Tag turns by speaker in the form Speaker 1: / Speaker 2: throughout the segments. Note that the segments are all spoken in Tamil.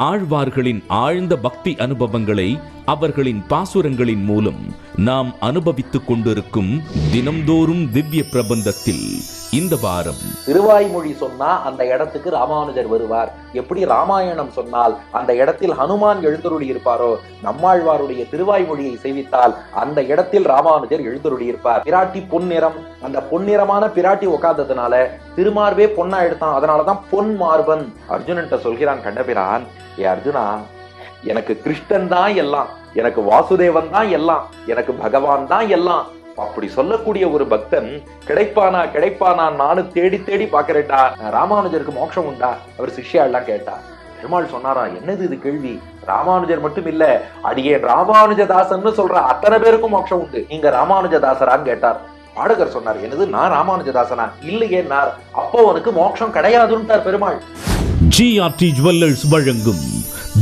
Speaker 1: ஆழ்வார்களின் ஆழ்ந்த பக்தி அனுபவங்களை அவர்களின் பாசுரங்களின் மூலம் நாம் அனுபவித்துக் கொண்டிருக்கும் தினம்தோறும் திவ்ய பிரபந்தத்தில் இந்த வாரம்.
Speaker 2: திருவாய்மொழி சொன்னா அந்த இடத்துக்கு ராமானுஜர் வருவார். எப்படி ராமாயணம் சொன்னால் அந்த இடத்தில் ஹனுமான் எழுந்தருளி இருப்பாரோ நம்மாழ்வாருடைய திருவாய்மொழியை செய்வித்தால் அந்த இடத்தில் ராமானுஜர் எழுந்தருளி இருப்பார். பிராட்டி பொன்னிறம் அந்த பொன்னிறமான பிராட்டி உட்கார்ந்ததுனால திருமார்பே பொன்னா எடுத்தான். அதனாலதான் பொன் மார்பன். அர்ஜுனன்ட்ட சொல்கிறான் கண்டபிரான் ஏ அர்ஜுனா எனக்கு கிருஷ்ணன் தான் எல்லாம். எனக்கு வாசுதேவன் தான் எல்லாம். எனக்கு பகவான் தான் எல்லாம். அப்படி சொல்லக்கூடிய ஒரு பக்தன் கிடைப்பானா கிடைப்பானா நானும் தேடி தேடி பாக்குறேன்டா ராமானுஜருக்கு மோட்சம் உண்டா? அவர் சிஷ்யா எல்லாம் கேட்டா. பெருமாள் சொன்னாரா என்னது இது கேள்வி? ராமானுஜர் மட்டும் இல்ல அடியே ராமானுஜதாசன் சொல்ற அத்தனை பேருக்கும் மோட்சம் உண்டு. நீங்க ராமானுஜதாசரான்னு கேட்டார். பாடகர் சொன்னார் என்னது நான் ராமானுஜதாசனா? இல்லையேன்னார் அப்போ உனக்கு மோட்சம் கிடையாதுன்ட்டார் பெருமாள்.
Speaker 1: ஜிஆர்டி ஜுவல்லர்ஸ் வழங்கும்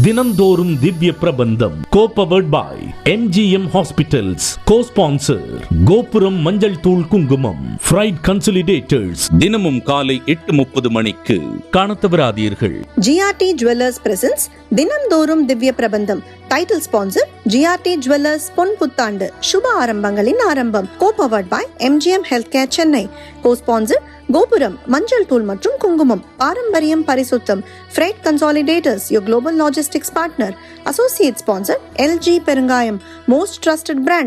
Speaker 1: தினந்தோறும் Divya Prabandham. Co powered by MGM hospitals cosponsor Gopuram மஞ்சள் தூள் குங்குமம். ஃப்ரைட் கன்சலிடேட்டர்ஸ் தினமும் காலை எட்டு முப்பது மணிக்கு. காணத்தவராதீர்கள்.
Speaker 3: ஜிஆர்டி ஜுவல்லர்ஸ் பிரசன்ஸ் தினம்தோறும் Divya Prabandham. Title sponsor GRT jewellers பொன் புத்தாண்டு. சுப ஆரம்பங்களின் ஆரம்பம். Co powered by MGM health care Chennai co sponsor Gopuram மஞ்சள் தூள் மற்றும் குங்குமம் பாரம்பரியம் பரிசுத்தம். ஃப்ரைட் கன்சாலிடேட்டர்ஸ் யோ global logistics partner associate sponsor LG பெருங்காயம் மோஸ்ட் ட்ரஸ்டட் பிராண்ட்